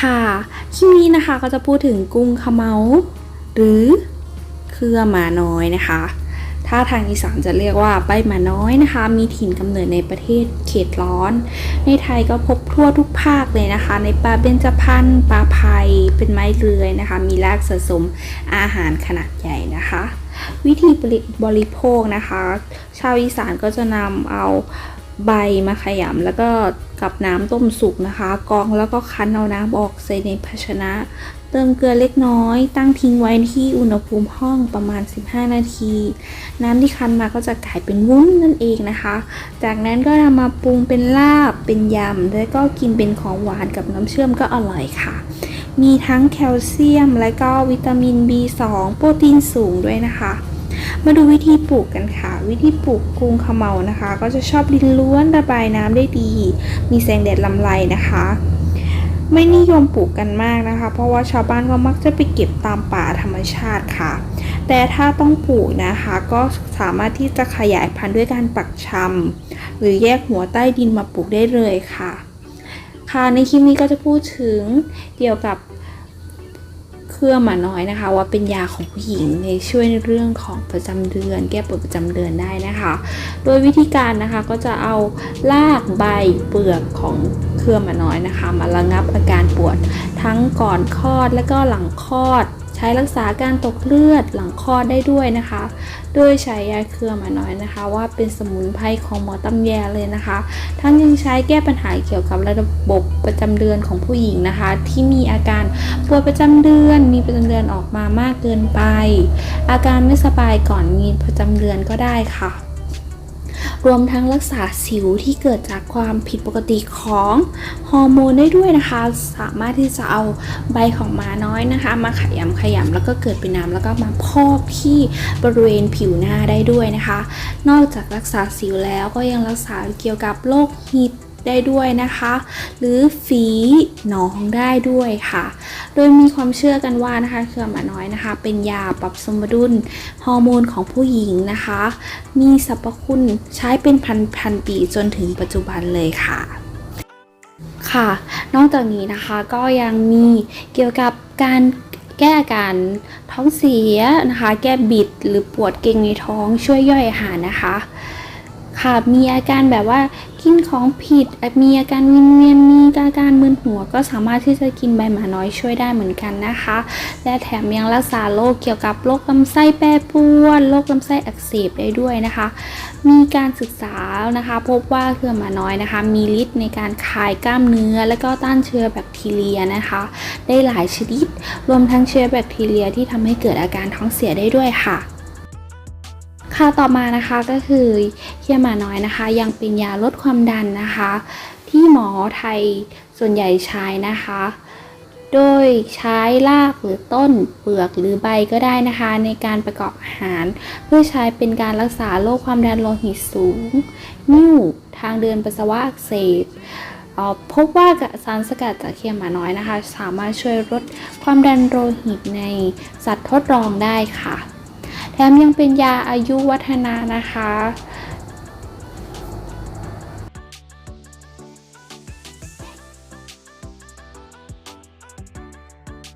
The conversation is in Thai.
ค่ะ คลิปนี้นะคะก็จะพูดถึงกุ้งขมเมาหรือเครือหมาน้อยนะคะ ถ้าทางอีสานจะเรียกว่าใบหมาน้อยนะคะ มีถิ่นกำเนิดในประเทศเขตร้อน ในไทยก็พบทั่วทุกภาคเลยนะคะ ในป่าเบญจพรรณป่าไผ่เป็นไม้เลื้อยนะคะ มีรากสะสมอาหารขนาดใหญ่นะคะ วิธีบริโภคนะคะ ชาวอีสานก็จะนำเอา ใบมาขยำแล้วก็กับน้ำต้มสุกนะคะ กรองแล้วก็คั้นเอาน้ำออกใส่ในภาชนะ เติมเกลือเล็กน้อย ตั้งทิ้งไว้ที่อุณหภูมิห้องประมาณ 15 นาที น้ำที่คั้นมาก็จะกลายเป็นวุ้นนั่นเองนะคะ จากนั้นก็นำมาปรุงเป็นลาบ เป็นยำ แล้วก็กินเป็นของหวานกับน้ำเชื่อมก็อร่อยค่ะ มีทั้งแคลเซียมและก็วิตามิน B2 โปรตีนสูงด้วยนะคะ มาดูวิธีปลูกกันค่ะ วิธีปลูกกุ้งขมเมานะคะ ก็จะชอบดินล้วนระบายน้ำได้ดี มีแสงแดดลำไรนะคะ ไม่นิยมปลูกกันมากนะคะ เพราะว่าชาวบ้านก็มักจะไปเก็บตามป่าธรรมชาติค่ะ แต่ถ้าต้องปลูกนะคะ ก็สามารถที่จะขยายพันธุ์ด้วยการปักชำหรือแยกหัวใต้ดินมาปลูกได้เลยค่ะ ค่ะในคลิปนี้ก็จะพูดถึงเกี่ยวกับ เครื่องมาน้อยนะคะ ว่าเป็นยาของผู้หญิงในช่วยในเรื่องของประจำเดือน แก้ปวดประจำเดือนได้นะคะ โดยวิธีการนะคะก็จะเอารากใบเปลือกของเครื่องมาน้อยนะคะ มาระงับอาการปวดทั้งก่อนคลอดและก็หลังคลอด ช้รักษาการตกเลือดหลังคลอดได้ด้วยนะคะ โดยใช้ยาเครือหมาน้อยนะคะ ว่าเป็นสมุนไพรของหมอตำแยเลยนะคะ ทั้งยังใช้แก้ปัญหาเกี่ยวกับระบบประจำเดือนของผู้หญิงนะคะ ที่มีอาการปวดประจำเดือน มีประจำเดือนออกมามากเกินไป อาการไม่สบายก่อนมีประจำเดือนก็ได้ค่ะ รวมทั้งรักษาสิวที่เกิดจากความผิดปกติของฮอร์โมนได้ด้วยนะคะ สามารถที่จะเอาใบของม้าน้อยนะคะ มาขยำขยำแล้วก็เกิดเป็นน้ำแล้วก็มาพอกที่บริเวณผิวหน้าได้ด้วยนะคะ นอกจากรักษาสิวแล้วก็ยังรักษาเกี่ยวกับโรคฮิตได้ด้วยนะคะ หรือฝีหนองได้ด้วยค่ะ โดยมีความเชื่อกันว่านะคะเครือหมาน้อยนะคะ เป็นยาปรับสมดุลฮอร์โมนของผู้หญิงนะคะ มีสรรพคุณใช้เป็นพันพันปีจนถึงปัจจุบันเลยค่ะค่ะ นอกจากนี้นะคะก็ยังมีเกี่ยวกับการแก้อาการท้องเสียนะคะ แก้บิดหรือปวดเกร็งในท้องช่วยย่อยอาหารนะคะ ค่ะมีอาการแบบว่ากินของผิด มีอาการวินเวียนมีอาการมึนหัว ก็สามารถที่จะกินใบหมาน้อยช่วยได้เหมือนกันนะคะ และแถมยังรักษาโรคเกี่ยวกับโรคลำไส้แปรปรวนโรคลำไส้อักเสบได้ด้วยนะคะ มีการศึกษานะคะ พบว่าเครือหมาน้อยนะคะ มีฤทธิ์ในการคลายกล้ามเนื้อ และก็ต้านเชื้อแบคทีเรียนะคะ ได้หลายชนิด รวมทั้งเชื้อแบคทีเรียที่ทำให้เกิดอาการท้องเสียได้ด้วยค่ะ ค่ะต่อมานะคะก็คือเคียมาน้อยนะคะ ยังเป็นยาลดความดันนะคะ ที่หมอไทยส่วนใหญ่ใช้นะคะ โดยใช้รากหรือต้นเปลือกหรือใบก็ได้นะคะ ในการประกอบอาหาร เพื่อใช้เป็นการรักษาโรคความดันโลหิตสูง นิ่วทางเดินปัสสาวะอักเสบพบว่าสารสกัดจากเคียมาน้อยนะคะ สามารถช่วยลดความดันโลหิตในสัตว์ทดลองได้ค่ะ แถมยังเป็นยาอายุวัฒนานะคะ